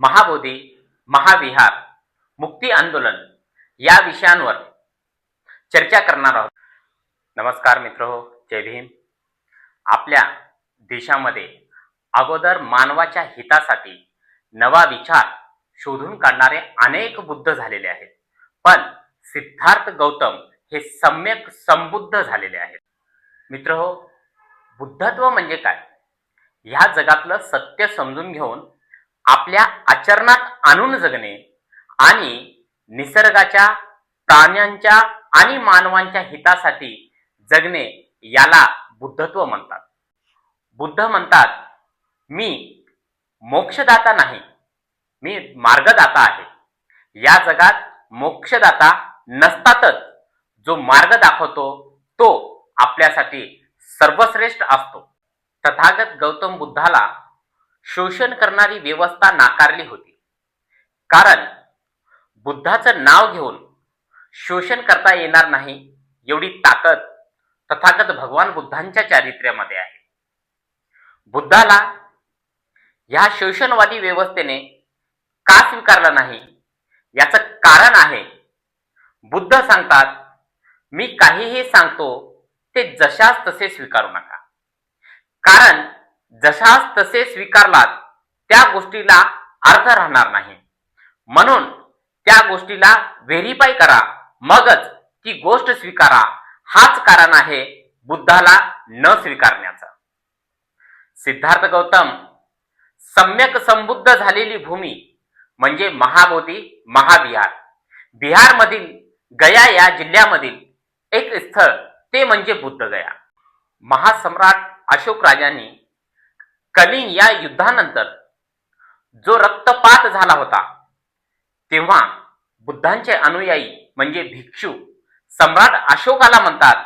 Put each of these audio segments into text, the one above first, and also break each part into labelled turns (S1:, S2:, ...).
S1: महाबोधी महाविहार मुक्ती आंदोलन या विषयांवर चर्चा करणार आहोत. नमस्कार मित्र हो जय भीम. आपल्या देशामध्ये अगोदर मानवाच्या हितासाठी नवा विचार शोधून काढणारे अनेक बुद्ध झालेले आहेत. पण सिद्धार्थ गौतम हे सम्यक संबुद्ध झालेले आहेत. मित्र हो बुद्धत्व म्हणजे काय? ह्या जगातलं सत्य समजून घेऊन आपल्या आचरणात आणून जगणे आणि निसर्गाच्या प्राण्यांच्या आणि मानवांच्या हितासाठी जगणे याला बुद्धत्व म्हणतात. बुद्ध म्हणतात मी मोक्षदाता नाही मी मार्गदाता आहे. या जगात मोक्षदाता नसतातच. जो मार्ग दाखवतो तो आपल्यासाठी सर्वश्रेष्ठ असतो. तथागत गौतम बुद्धाला शोषण करणारी व्यवस्था नाकारली होती. कारण बुद्धाचं नाव घेऊन शोषण करता येणार नाही एवढी ताकद तथागत भगवान बुद्धांच्या चारित्र्यामध्ये आहे. बुद्धाला ह्या शोषणवादी व्यवस्थेने का स्वीकारलं नाही? याचं कारण आहे बुद्ध सांगतात मी काहीही सांगतो ते जशास तसे स्वीकारू नका. कारण जशास तसे स्वीकारलात त्या गोष्टीला अर्थ राहणार नाही. म्हणून त्या गोष्टीला व्हेरीफाय करा. मगच ती गोष्ट स्वीकारा. हाच कारण आहे बुद्धाला न स्वीकारण्याचं. सिद्धार्थ गौतम सम्यक संबुद्ध झालेली भूमी म्हणजे महाबोधी महाविहार. बिहारमधील गया या जिल्ह्यामधील एक स्थळ ते म्हणजे बुद्ध गया. महासम्राट अशोक राजांनी कलिंग या युद्धानंतर जो रक्तपात झाला होता तेव्हा बुद्धांचे अनुयायी म्हणजे भिक्षू सम्राट अशोकाला म्हणतात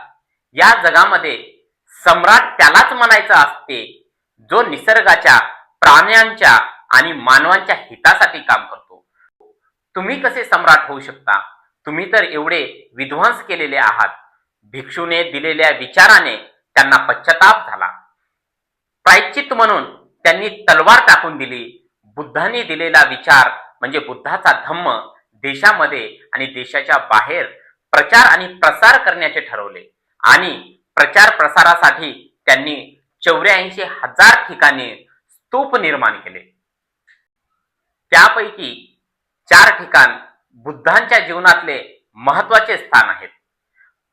S1: या जगामध्ये सम्राट त्यालाच म्हणायचं असते जो निसर्गाच्या प्राण्यांच्या आणि मानवांच्या हितासाठी काम करतो. तुम्ही कसे सम्राट होऊ शकता? तुम्ही तर एवढे विध्वंस केलेले आहात. भिक्षूने दिलेल्या विचाराने त्यांना पश्चाताप झाला. प्रायश्चित म्हणून त्यांनी तलवार टाकून दिली. बुद्धांनी दिलेला विचार म्हणजे बुद्धाचा धम्म देशामध्ये आणि देशाच्या बाहेर प्रचार आणि प्रसार करण्याचे ठरवले. आणि प्रचार प्रसारासाठी त्यांनी चौऱ्याऐंशी हजार ठिकाणी स्तूप निर्माण केले. त्यापैकी चार ठिकाण बुद्धांच्या जीवनातले महत्त्वाचे स्थान आहेत.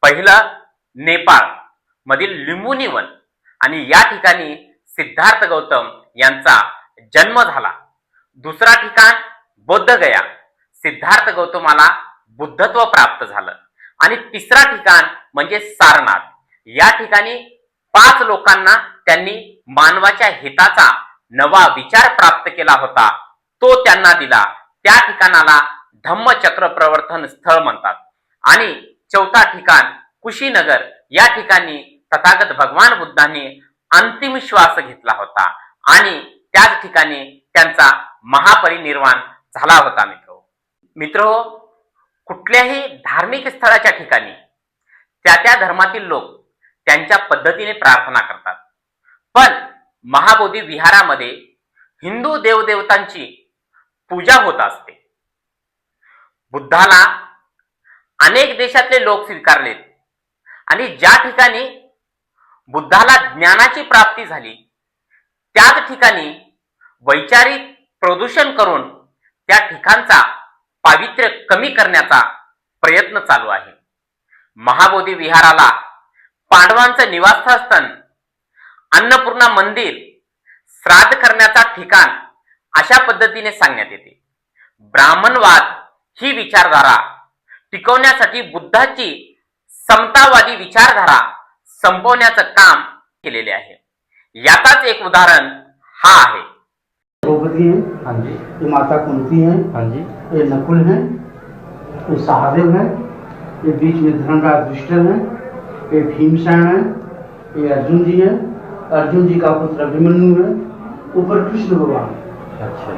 S1: पहिलं नेपाळ मधील लिंबुनी वन. आणि या ठिकाणी सिद्धार्थ गौतम यांचा जन्म झाला. दुसरा ठिकाण बौद्धगया सिद्धार्थ गौतमाला बुद्धत्व प्राप्त झालं. आणि तिसरा ठिकाण म्हणजे सारनाथ. या ठिकाणी पाच लोकांना त्यांनी मानवाच्या हिताचा नवा विचार प्राप्त केला होता. तो त्यांना दिला. त्या ठिकाणाला धम्मचक्र प्रवर्तन स्थळ म्हणतात. आणि चौथा ठिकाण कुशीनगर. या ठिकाणी तथागत भगवान बुद्धांनी अंतिम श्वास घेतला होता. आणि त्याच ठिकाणी त्यांचा महापरिनिर्वाण झाला होता मित्र. मित्र कुठल्याही धार्मिक स्थळाच्या ठिकाणी त्या त्या धर्मातील लोक त्यांच्या पद्धतीने प्रार्थना करतात. पण महाबोधी विहारामध्ये हिंदू देवदेवतांची पूजा होत असते. बुद्धाला अनेक देशातले लोक स्वीकारलेत. आणि ज्या ठिकाणी बुद्धाला ज्ञानाची प्राप्ती झाली. त्याच ठिकाणी वैचारिक प्रदूषण करून त्या ठिकाणचा पावित्र्य कमी करण्याचा प्रयत्न चालू आहे. महाबोधी विहाराला पांडवांचं निवासस्थान अन्नपूर्णा मंदिर श्राद्ध करण्याचा ठिकाण अशा पद्धतीने सांगण्यात येते. ब्राह्मणवाद ही विचारधारा टिकवण्यासाठी बुद्धाची समतावादी विचारधारा संपवण्याचं काम केलेले आहे. याचाच एक उदाहरण हा आहे.
S2: द्रौपदी हैं?
S3: हाँ जी.
S2: ये माता कुंती हैं?
S3: हाँ जी.
S2: ये नकुल हैं? ये सहदेव हैं? ये बीच में धर्मराज दुष्टन हैं? ये भीमसेन हैं? ये अर्जुन जी हैं? अर्जुन जी का पुत्र अभिमन्यु है? ऊपर कृष्ण भगवान।
S3: अच्छा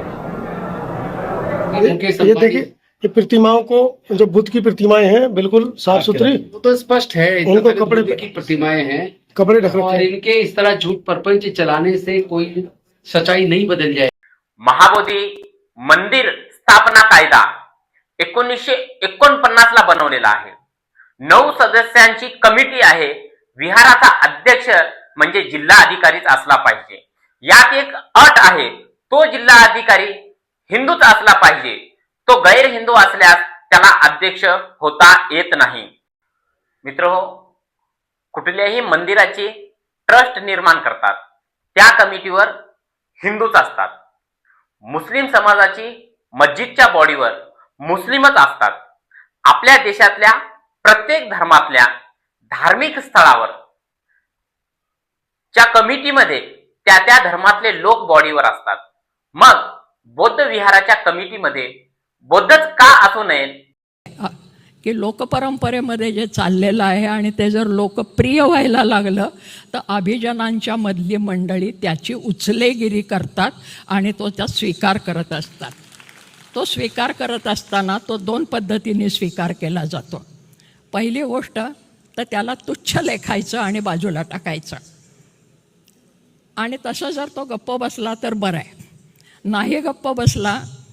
S4: ये ये देखिए ये प्रतिमाओं को जो बुद्ध की प्रतिमाएँ हैं बिल्कुल साफ़ सुथरी।
S5: वो तो स्पष्ट है
S4: उनको कपड़े
S5: की प्रतिमाएँ हैं।
S4: कपड़े ढक रखे
S5: और
S4: हैं।
S5: इनके इस तरह झूठ प्रपंच चलाने से कोई सच्चाई नहीं बदल जाए।
S1: महाबोधी मंदिर स्थापना कायदा एकोणीसशे एकोणपन्नास ला बनवलेला आहे. नऊ सदस्यांची कमिटी आहे. विहाराचा अध्यक्ष म्हणजे जिल्हा अधिकारीच असला पाहिजे. यात एक अट आहे तो जिल्हा अधिकारी हिंदूच असला पाहिजे. तो गैर हिंदू असल्यास त्याला अध्यक्ष होता येत नाही. मित्र हो, कुठल्याही मंदिराची ट्रस्ट निर्माण करतात. त्या कमिटीवर हिंदूच असतात. मुस्लिम समाजाची मस्जिदच्या बॉडीवर मुस्लिमच असतात. आपल्या देशातल्या प्रत्येक धर्मातल्या धार्मिक स्थळावर च्या कमिटीमध्ये त्या त्या धर्मातले लोक बॉडीवर असतात. मग बौद्ध विहाराच्या कमिटीमध्ये बौद्धच का असू नये?
S3: की लोकपरंपरेमध्ये जे चाललेलं आहे आणि ते जर लोकप्रिय व्हायला लागलं तर अभिजनांच्या मधली मंडळी त्याची उचलेगिरी करतात आणि तो त्या स्वीकार करत असतात. तो स्वीकार करत असताना तो दोन पद्धतीने स्वीकार केला जातो. पहिली गोष्ट तर त्याला तुच्छ लेखायचं आणि बाजूला टाकायचं. आणि तसं जर तो गप्प बसला तर बरं आहे. नाही गप्प बसला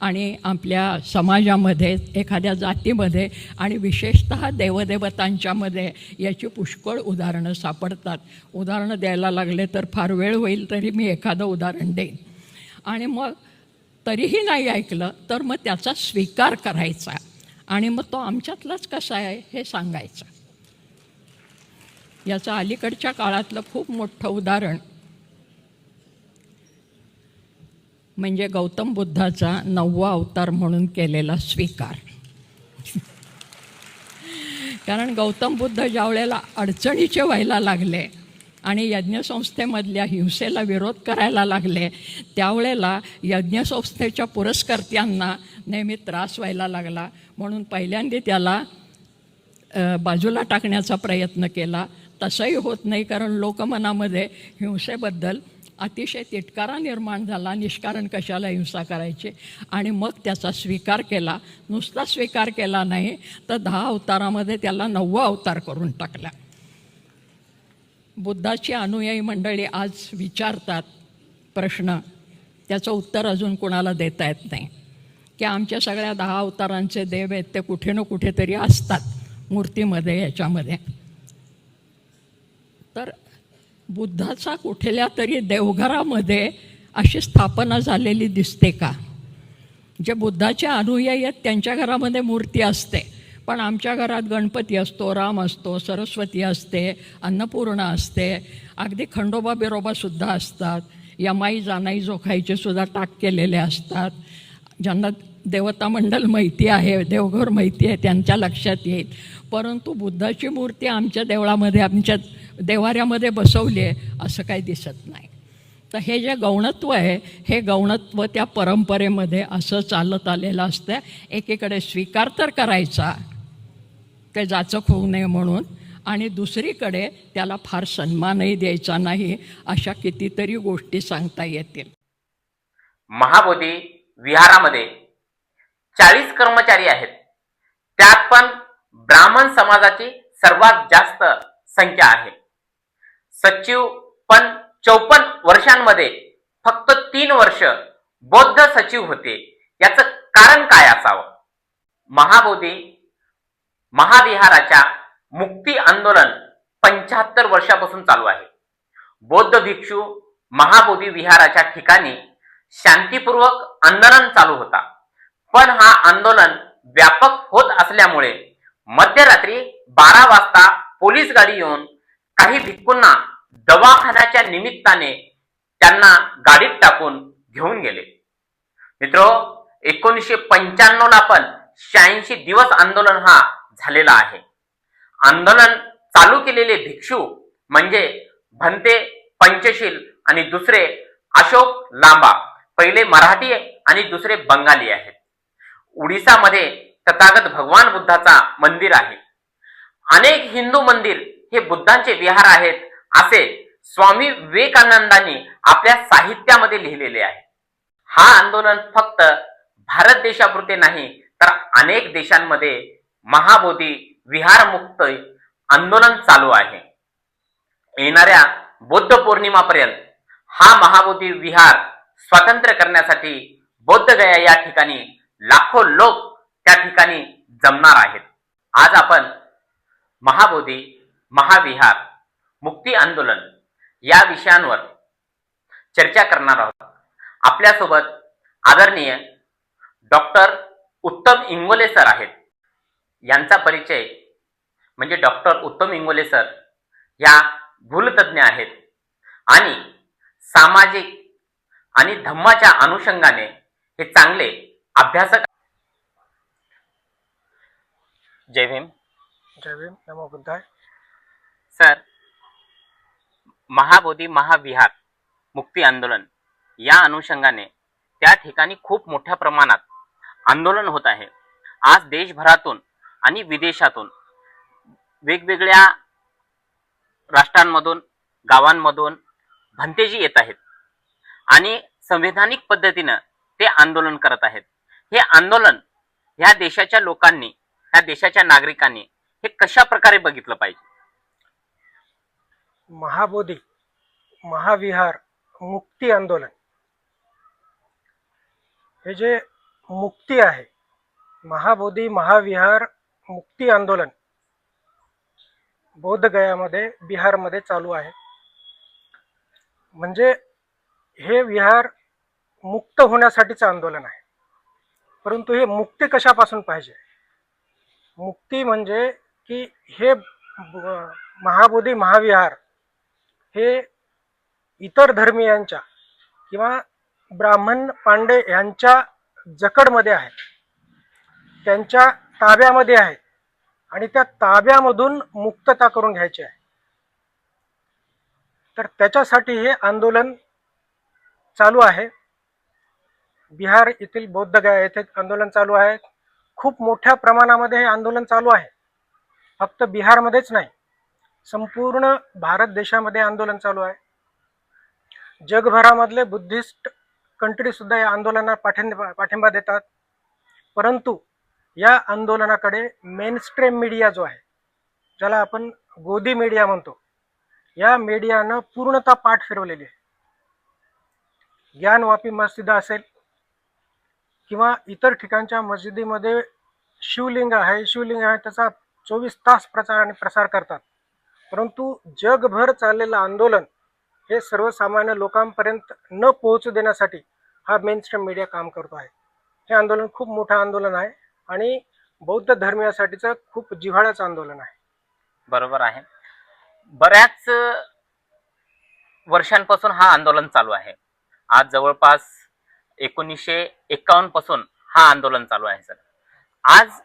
S3: आणि आपल्या समाजामध्ये एखाद्या जातीमध्ये आणि विशेषत देवदेवतांच्यामध्ये याची पुष्कळ उदाहरणं सापडतात. उदाहरणं द्यायला लागले तर फार वेळ होईल तरी मी एखादं उदाहरण देईन. आणि मग तरीही नाही ऐकलं तर मग त्याचा स्वीकार करायचा आणि मग तो आमच्यातलाच कसा आहे हे सांगायचं. याचं अलीकडच्या काळातलं खूप मोठं उदाहरण म्हणजे गौतम बुद्धाचा नववा अवतार म्हणून केलेला स्वीकार. कारण गौतम बुद्ध ज्या वेळेला अडचणीचे व्हायला लागले आणि यज्ञसंस्थेमधल्या हिंसेला विरोध करायला लागले त्यावेळेला यज्ञसंस्थेच्या पुरस्कर्त्यांना नेहमी त्रास व्हायला लागला. म्हणून पहिल्यांदा त्याला बाजूला टाकण्याचा प्रयत्न केला. तसंही होत नाही कारण लोकमनामध्ये हिंसेबद्दल अतिशय तिटकारा निर्माण झाला निष्कारण कशाला हिंसा करायची? आणि मग त्याचा स्वीकार केला. नुसता स्वीकार केला नाही तर दहा अवतारामध्ये त्याला नववा अवतार करून टाकला. बुद्धाची अनुयायी मंडळी आज विचारतात प्रश्न. त्याचं उत्तर अजून कोणाला देता येत नाही. की आमच्या सगळ्या दहा अवतारांचे देव आहेत ते कुठे ना कुठेतरी असतात मूर्तीमध्ये याच्यामध्ये. तर बुद्धाचा कुठल्या तरी देवघरामध्ये अशी स्थापना झालेली दिसते का? जे बुद्धाच्या अनुयायी आहेत त्यांच्या घरामध्ये मूर्ती असते. पण आमच्या घरात गणपती असतो राम असतो सरस्वती असते अन्नपूर्णा असते. अगदी खंडोबा बिरोबासुद्धा असतात. यमाई जानाई जोखाईचे सुद्धा टाक केलेले असतात. ज्यांना देवता मंडल माहिती आहे देवघर माहिती आहे त्यांच्या लक्षात येईल. परंतु बुद्धाची मूर्ती आमच्या देवळामध्ये आमच्या देवाऱ्यामध्ये बसवली आहे असं काही दिसत नाही. तर हे जे गौणत्व आहे हे गौणत्व त्या परंपरेमध्ये असं चालत आलेलं असतं. एकीकडे स्वीकार तर करायचा ते जाचक होऊ नये म्हणून आणि दुसरीकडे त्याला फार सन्मानही द्यायचा नाही अशा कितीतरी गोष्टी सांगता येतील.
S1: महाबोधी विहारामध्ये चाळीस कर्मचारी आहेत. त्यात पण ब्राह्मण समाजाची सर्वात जास्त संख्या आहे. सचिव पण चौपन्न वर्षांमध्ये फक्त तीन वर्ष बौद्ध सचिव होते. याचं कारण काय असावं? महाबोधी महाविहाराच्या मुक्ती आंदोलन पंच्याहत्तर वर्षापासून चालू आहे. बौद्ध भिक्षू महाबोधी विहाराच्या ठिकाणी शांतीपूर्वक आंदोलन चालू होता. पण हा आंदोलन व्यापक होत असल्यामुळे मध्यरात्री बारा वाजता पोलीस गाडी येऊन काही भिक्खूंना दवाखान्याच्या निमित्ताने त्यांना गाडीत टाकून घेऊन गेले. मित्र एकोणीसशे पंच्याण्णव ला पण शहाऐंशी दिवस आंदोलन हा झालेला आहे. आंदोलन चालू केलेले भिक्षू म्हणजे भंते पंचशील आणि दुसरे अशोक लांबा पहिले मराठी आणि दुसरे बंगाली आहेत. उडीसामध्ये तथागत भगवान बुद्धाचा मंदिर आहे. अनेक हिंदू मंदिर हे बुद्धांचे विहार आहेत असे स्वामी विवेकानंदांनी आपल्या साहित्यामध्ये लिहिलेले आहे. हा आंदोलन फक्त भारत देशापुरते नाही तर अनेक देशांमध्ये महाबोधी विहार मुक्त आंदोलन चालू आहे. येणाऱ्या बुद्ध पौर्णिमापर्यंत हा महाबोधी विहार स्वातंत्र्य करण्यासाठी बौद्धगया या ठिकाणी लाखो लोक त्या ठिकाणी जमणार आहेत. आज आपण महाबोधी महाविहार मुक्ती आंदोलन या विषयांवर चर्चा करणार आहोत. आपल्यासोबत आदरणीय डॉक्टर उत्तम इंगोले सर आहेत. यांचा परिचय म्हणजे डॉक्टर उत्तम इंगोले सर या भूलतज्ञ आहेत आणि सामाजिक आणि धम्माच्या अनुषंगाने हे चांगले अभ्यासक जय भीम.
S4: जय भीम. नमो बुद्धाय.
S1: सर महाबोधी महाविहार मुक्ती आंदोलन या अनुषंगाने त्या ठिकाणी खूप मोठ्या प्रमाणात आंदोलन होत आहे. आज देशभरातून आणि विदेशातून वेगवेगळ्या राष्ट्रांमधून गावांमधून भंतेजी येत आहेत आणि संविधानिक पद्धतीनं ते आंदोलन करत आहेत. हे आंदोलन ह्या देशाच्या लोकांनी ह्या देशाच्या नागरिकांनी हे कशा प्रकारे बघितलं पाहिजे?
S4: महाबोधी महाविहार मुक्ती आंदोलन. हे जे मुक्ती आहे महाबोधी महाविहार मुक्ती आंदोलन बौद्धगयामध्ये बिहारमध्ये चालू आहे. म्हणजे हे विहार मुक्त होण्यासाठीचं आंदोलन आहे. परंतु हे मुक्ती कशापासून पाहिजे? मुक्ती म्हणजे की हे महाबोधी महाविहार हे इतर धर्मीयांच्या किंवा ब्राह्मण पांडे यांच्या जकडमध्ये आहे त्यांच्या ताब्यामध्ये आहे आणि त्या ताब्यामधून मुक्तता करून घ्यायची आहे. तर त्याच्यासाठी हे आंदोलन चालू आहे. बिहार येथील बौद्धगया येथे आंदोलन चालू आहे. खूप मोठ्या प्रमाणामध्ये हे आंदोलन चालू आहे. फक्त बिहारमध्येच नाही. संपूर्ण भारत देशामध्ये आंदोलन चालू आहे. जगभरामधले बुद्धिस्ट कंट्री सुद्धा या आंदोलनाला पाठिंबा पाठिंबा देतात. परंतु या आंदोलनाकडे मेनस्ट्रीम मीडिया जो आहे ज्याला आपण गोदी मीडिया म्हणतो या मीडियानं पूर्णतः पाठ फिरवलेली आहे. ज्ञानवापी मस्जिद असेल किंवा इतर ठिकाणच्या मस्जिदीमध्ये शिवलिंग आहे शिवलिंग आहे त्याचा चोवीस तास प्रचार आणि प्रसार करतात. परंतु जगभर चाललेलं आंदोलन हे सर्वसामान्य लोकांपर्यंत न पोहोचू देण्यासाठी हा मेनस्ट्रीम मीडिया काम करतो आहे. हे आंदोलन खूप मोठं आंदोलन आहे आणि बौद्ध धर्मियासाठीचं खूप जिव्हाळ्याचं आंदोलन आहे.
S1: बरोबर आहे. बऱ्याच वर्षांपासून हा आंदोलन चालू आहे. आज जवळपास एकोणीसशे एकावन्नपासून हा आंदोलन चालू आहे सर. आज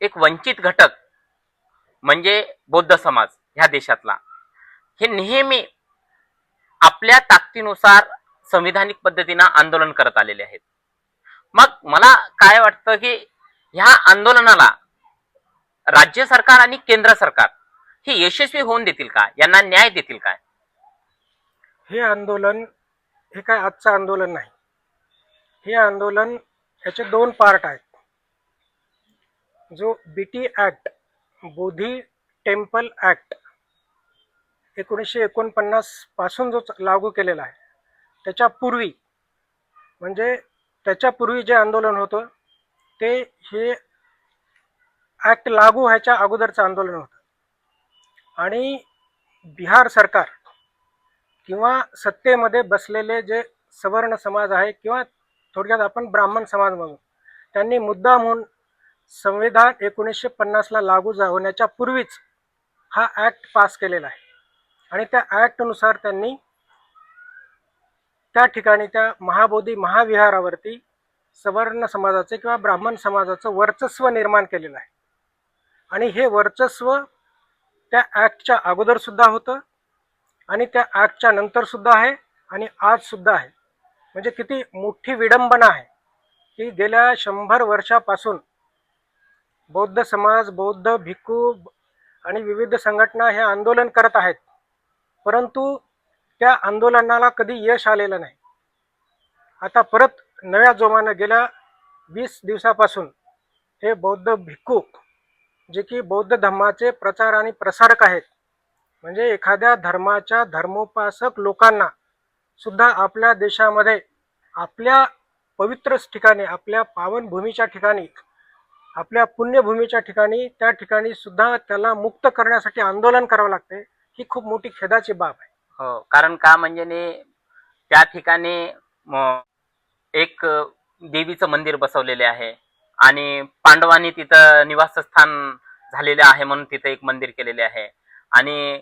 S1: एक वंचित घटक म्हणजे बौद्ध समाज ह्या देशातला. हे नेहमी आपल्या ताकदीनुसार संविधानिक पद्धतीनं आंदोलन करत आलेले आहेत. मग मला काय वाटतं की ह्या आंदोलनाला राज्य सरकार आणि केंद्र सरकार हे यशस्वी होऊन देतील का? यांना न्याय देतील काय?
S4: हे आंदोलन हे काय आजचं आंदोलन नाही. हे आंदोलन ह्याचे दोन पार्ट आहेत. जो B T act Bodhi temple act एकोणीसशे एकोणपन्नासपासून जो लागू केलेला आहे त्याच्यापूर्वी म्हणजे त्याच्यापूर्वी जे आंदोलन होतं ते हे ॲक्ट लागू व्हायच्या अगोदरचं आंदोलन होतं. आणि बिहार सरकार किंवा सत्तेमध्ये बसलेले जे सवर्ण समाज आहे किंवा थोडक्यात आपण ब्राह्मण समाज म्हणू त्यांनी मुद्दा म्हणून संविधान एकोणीसशे पन्नासला लागू जा होण्याच्या पूर्वीच हा ॲक्ट पास केलेला आहे. आणि त्या ॲक्टनुसार त्यांनी त्या ठिकाणी त्या महाबोधी महाविहारावरती सवर्ण समाजाचे किंवा ब्राह्मण समाजाचं वर्चस्व निर्माण केलेलं आहे. आणि हे वर्चस्व त्या ॲक्टच्या अगोदरसुद्धा होतं आणि त्या ॲक्टच्या नंतरसुद्धा आहे आणि आजसुद्धा आहे. म्हणजे किती मोठी विडंबना आहे की गेल्या शंभर वर्षापासून बौद्ध समाज बौद्ध भिक्खू आणि विविध संघटना हे आंदोलन करत आहेत. परंतु त्या आंदोलनाला कधी यश आलेलं नाही. आता परत नव्या जोमानं गेल्या वीस दिवसापासून हे बौद्ध भिक्खू जे की बौद्ध धर्माचे प्रचार आणि प्रसारक आहेत म्हणजे एखाद्या धर्माच्या धर्मोपासक लोकांना सुद्धा आपल्या देशामध्ये आपल्या पवित्र ठिकाणी आपल्या पावनभूमीच्या ठिकाणी आपल्या पुण्यभूमीच्या ठिकाणी त्या ठिकाणी सुद्धा त्याला मुक्त करण्यासाठी आंदोलन करावं लागते ही खूप मोठी खेदाची बाब आहे.
S1: हो कारण का म्हणजे ने त्या ठिकाणी एक देवीचं मंदिर बसवलेले आहे आणि पांडवांनी तिथं निवासस्थान झालेले आहे म्हणून तिथं एक मंदिर केलेले आहे. आणि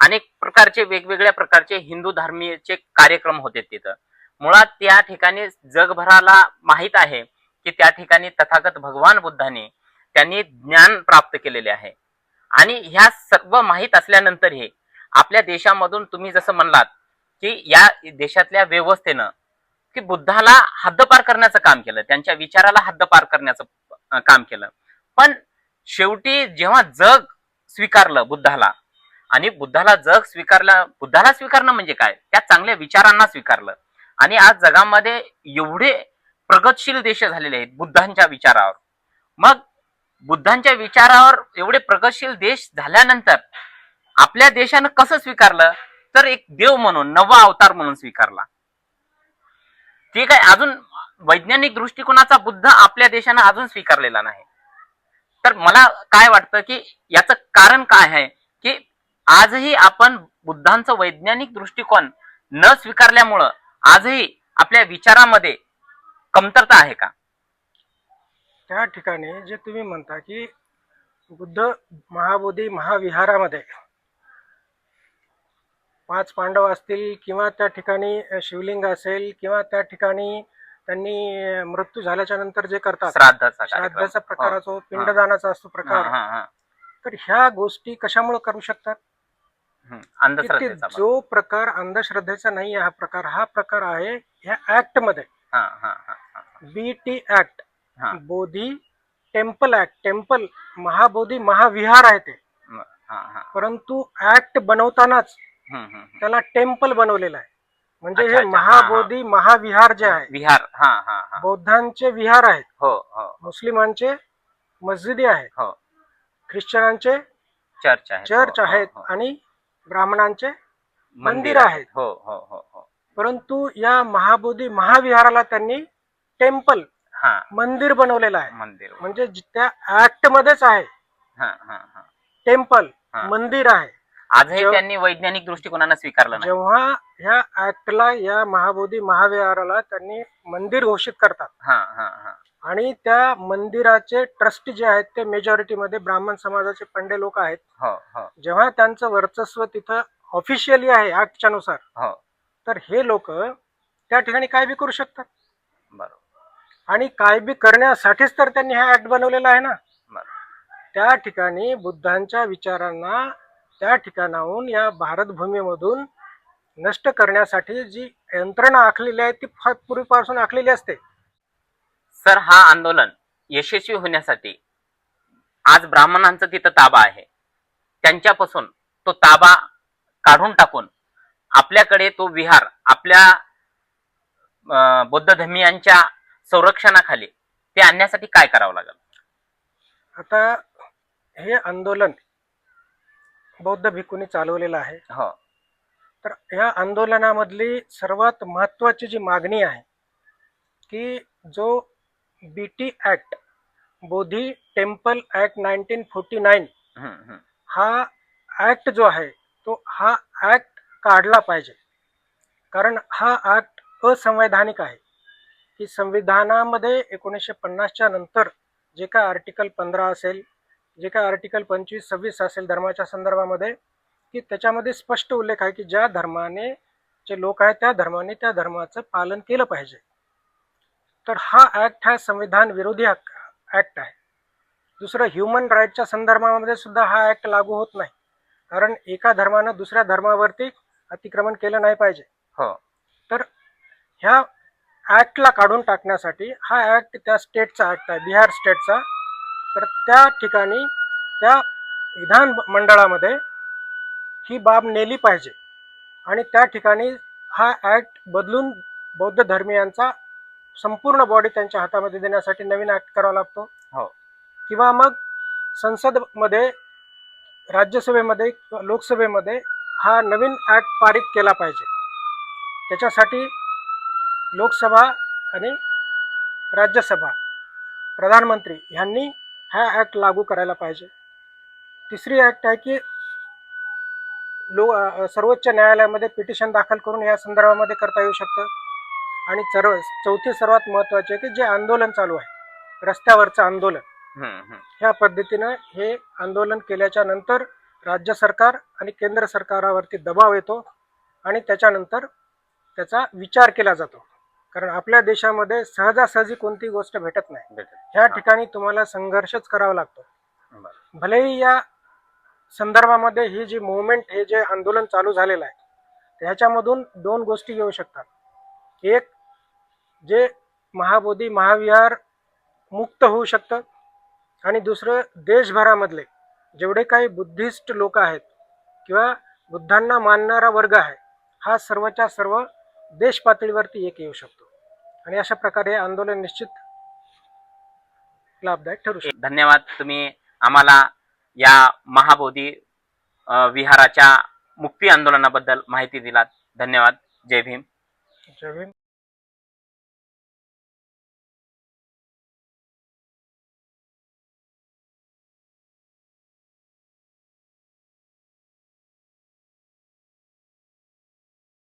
S1: अनेक प्रकारचे वेगवेगळ्या प्रकारचे हिंदू धर्मीयचे कार्यक्रम होते तिथं. मुळात त्या ठिकाणी जगभराला माहीत आहे की त्या ठिकाणी तथागत भगवान बुद्धाने त्यांनी ज्ञान प्राप्त केलेले आहे. आणि ह्या सर्व माहीत असल्यानंतर हे आपल्या देशामधून तुम्ही जसं म्हणलात की या देशातल्या व्यवस्थेनं की बुद्धाला हद्दपार करण्याचं काम केलं त्यांच्या विचाराला हद्दपार करण्याचं काम केलं. पण शेवटी जेव्हा जग स्वीकारलं बुद्धाला आणि बुद्धाला जग स्वीकारलं बुद्धाला स्वीकारणं म्हणजे काय? त्या चांगल्या विचारांना स्वीकारलं. आणि आज जगामध्ये एवढे प्रगतशील देश झालेले आहेत बुद्धांच्या विचारावर. मग बुद्धांच्या विचारावर एवढे प्रगतशील देश झाल्यानंतर आपल्या देशानं कसं स्वीकारलं? तर एक देव म्हणून नवा अवतार म्हणून स्वीकारला. ठीक आहे अजून वैज्ञानिक दृष्टिकोनाचा बुद्ध आपल्या देशानं अजून स्वीकारलेला नाही. तर मला काय वाटतं की याचं कारण काय आहे की आजही आपण बुद्धांचं वैज्ञानिक दृष्टिकोन न स्वीकारल्यामुळं आजही आपल्या विचारामध्ये कमतरता आहे का
S4: त्या ठिकाणी जे तुम्ही म्हणता की बुद्ध महाबोधी महाविहारामध्ये पाच पांडव असतील किंवा त्या ठिकाणी शिवलिंग असेल किंवा त्या ठिकाणी त्यांनी मृत्यू झाल्याच्यानंतर जे करतात
S1: श्राद्धाचा
S4: प्रकार. असो पिंडदानाचा असतो प्रकार. तर ह्या गोष्टी कशामुळे करू शकतात. जो प्रकार अंधश्रद्धेचा नाही हा प्रकार हा प्रकार आहे ह्या ऍक्टमध्ये
S1: हा, हा, हा, हा.
S4: बी टी ऍक्ट
S1: हा.
S4: Bodhi temple act temple Mahabodhi Mahavihara आहे ते
S1: हा, हा.
S4: परंतु ऍक्ट बनवतानाच
S1: हम्म, हम्म, हम्म.
S4: त्याला टेम्पल बनवलेलं आहे म्हणजे
S1: अच्छा,
S4: हे
S1: अच्छा. हा,
S4: महाबोधी महाविहार जे आहे
S1: विहार हा हा हा
S4: बौद्धांचे विहार आहेत
S1: हो हो
S4: मुस्लिमांचे मस्जिदी आहेत
S1: हो
S4: ख्रिश्चनांचे
S1: चर्च आहे
S4: चर्च
S1: हो, हो,
S4: आहेत. आणि ब्राह्मणांचे मंदिर आहेत.
S1: हो हो हो हो
S4: परंतु या महाबोधी महाविहाराला त्यांनी टेम्पल
S1: हा.
S4: मंदिर बनवलेलं आहे.
S1: मंदिर.
S4: म्हणजे जि- त्या ऍक्ट मध्येच आहे.
S1: हा हा हा.
S4: टेम्पल
S1: हा.
S4: मंदिर आहे.
S1: आजही
S4: जेव्हा-
S1: त्यांनी वैज्ञानिक दृष्टिकोनानं स्वीकारलं नाही.
S4: जेव्हा ह्या ऍक्टला या महाबोधी महाविहाराला त्यांनी मंदिर घोषित करतात.
S1: हा हा हा.
S4: आणि त्या मंदिराचे ट्रस्ट जे आहेत ते मेजॉरिटी मध्ये ब्राह्मण समाजाचे पंडे लोक आहेत.
S1: हो हो.
S4: जेव्हा त्यांचं वर्चस्व तिथं ऑफिशियली आहे ऍक्टच्या नुसार
S1: हो.
S4: तर हे लोक त्या ठिकाणी काय बी करू शकतात? आणि काय बी करण्यासाठीच तर त्यांनी हा ऍक्ट बनवलेला आहे ना. त्या ठिकाणी बुद्धांच्या विचारांना त्या ठिकाणाहून या भारत भूमीमधून नष्ट करण्यासाठी जी यंत्रणा आखलेली आहे ती फार पूर्वीपासून आखलेली असते.
S1: सर हा आंदोलन यशस्वी होण्यासाठी आज ब्राह्मणांचा तिथं ताबा आहे. त्यांच्यापासून तो ताबा काढून टाकून आपल्याकडे तो विहार आपल्या बौद्ध धर्मीयांच्या संरक्षणाखाली ते आणण्यासाठी काय करावं लागेल?
S4: आता हे आंदोलन बौद्ध भिक्खूंनी चालवलेलं आहे.
S1: हो.
S4: तर या आंदोलनामधली सर्वात महत्त्वाची जी मागणी आहे की जो B T act Bodhi temple act nineteen forty nine. हा ॲक्ट जो आहे तो हा ॲक्ट काढला पाहिजे. कारण हा ॲक्ट असंवैधानिक आहे. की संविधानामध्ये एकोणीसशे पन्नासच्या नंतर जे काय आर्टिकल पंधरा असेल जे काय आर्टिकल पंचवीस सव्वीस असेल धर्माच्या संदर्भामध्ये की त्याच्यामध्ये स्पष्ट उल्लेख आहे की ज्या धर्माने जे लोक आहेत त्या धर्माने त्या धर्माचं पालन केलं पाहिजे. तर हा ॲक्ट हा संविधान विरोधी ॲक्ट आहे. दुसरं ह्युमन राईटच्या संदर्भामध्ये सुद्धा हा ॲक्ट लागू होत नाही. कारण एका धर्मानं दुसऱ्या धर्मावरती अतिक्रमण केलं नाही पाहिजे.
S1: हो.
S4: तर ह्या ॲक्टला काढून टाकण्यासाठी हा ॲक्ट त्या स्टेटचा ॲक्ट आहे बिहार स्टेटचा. तर त्या ठिकाणी त्या विधान मंडळामध्ये ही बाब नेली पाहिजे. आणि त्या ठिकाणी हा ॲक्ट बदलून बौद्ध धर्मियांचा संपूर्ण बॉडी त्यांच्या हातामध्ये देण्यासाठी नवीन ॲक्ट करावा लागतो.
S1: हो.
S4: किंवा मग संसदमध्ये राज्यसभेमध्ये किंवा लोकसभेमध्ये हा नवीन ॲक्ट पारित केला पाहिजे. त्याच्यासाठी लोकसभा आणि राज्यसभा. प्रधानमंत्री ह्यांनी हा ॲक्ट लागू करायला पाहिजे. तिसरी ॲक्ट आहे की लो सर्वोच्च न्यायालयामध्ये पिटिशन दाखल करून या संदर्भामध्ये करता येऊ शकतं. आणि सर्व चौथी सर्वात महत्त्वाची आहे की जे आंदोलन चालू आहे रस्त्यावरचं आंदोलन. ह्या पद्धतीनं हे आंदोलन केल्याच्यानंतर राज्य सरकार आणि केंद्र सरकारावरती दबाव येतो आणि त्याच्यानंतर त्याचा विचार केला जातो. कारण आपल्या देशामध्ये सहजासहजी कोणती गोष्ट भेटत नाही. ह्या. ठिकाणी तुम्हाला संघर्षच करावा लागतो. भलेही या संदर्भामध्ये ही जी मुवमेंट हे जे आंदोलन चालू झालेलं आहे ह्याच्यामधून दोन गोष्टी येऊ शकतात एक जे महाबोधी महाविहार मुक्त होऊ शकतं आणि दुसरं देशभरामधले जेवढे काही बुद्धिस्ट लोक आहेत किंवा बुद्धांना मानणारा वर्ग आहे हा सर्वच्या सर्व देश पातळीवरती एक येऊ शकतो. आणि अशा प्रकारे हे आंदोलन निश्चित लाभदायक ठरू शकतं.
S1: धन्यवाद. तुम्ही आम्हाला या महाबोधी विहाराच्या मुक्ती आंदोलनाबद्दल माहिती दिलात. धन्यवाद. जय भीम.
S4: जय भीम.